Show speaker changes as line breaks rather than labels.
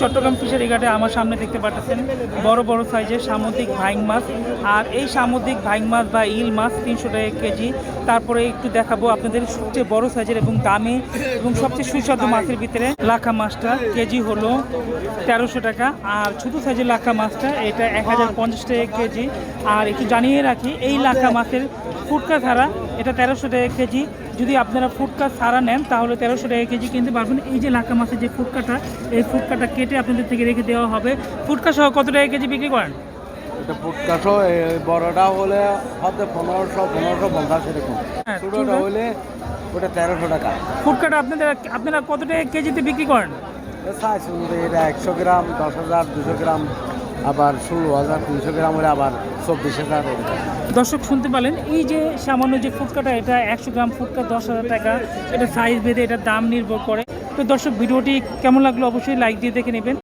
Chittagong fishery ঘাটে আমার সামনে দেখতে পাচ্ছেন বড় বড় সাইজের সামুদ্রিক ভাইং মাছ। আর এই সামুদ্রিক ভাইং মাছ বা ইল মাছ তিনশো টাকা কেজি। তারপরে একটু দেখাবো আপনাদের সবচেয়ে বড় সাইজের এবং দামে এবং সবচেয়ে সুস্বাদু মাছের ভিতরে লাখা মাছটা। কেজি হলো তেরোশো টাকা। আর ছোটো সাইজের লাখা মাছটা, এটা এক হাজার পঞ্চাশ টাকা কেজি। আর একটু জানিয়ে রাখি, এই লাখা মাছের ফুটকা ছাড়া এটা তেরোশো টাকা কেজি। যদি আপনারা ফুটকা সারা নেন তাহলে তেরোশো টাকা কেজি কিনতে পারবেন। এই যে লাখা মাছের যে ফুটকাটা এই ফুটকাটা কেটে আপনাদের থেকে রেখে দেওয়া হবে। ফুটকা সহ কত টাকা কেজি বিক্রি করেন?
এটা ফুটকাশো বড়টা হলে হয়তো পনেরোশো পনেরোশো পঞ্চাশ এরকম।
হ্যাঁ,
ছোটোটা হলে ওটা তেরোশো টাকা।
ফুটকাটা আপনাদের আপনারা কত টাকা কেজিতে বিক্রি করেন?
সাইজ অনুযায়ী এটা একশো গ্রাম দশ হাজার দুশো গ্রাম। আবার ষোলো হাজার তিনশো গ্রাম হলে আবার চব্বিশ হাজার।
দর্শক, শুনতে পারলেন এই যে সামান্য যে ফুটকাটা, এটা একশো গ্রাম ফুটকা, দশ হাজার টাকা, এটা সাইজ ভেদে এটার দাম নির্ভর করে। তো দর্শক, ভিডিওটি কেমন লাগল অবশ্যই লাইক দিয়ে দেখে নেবেন।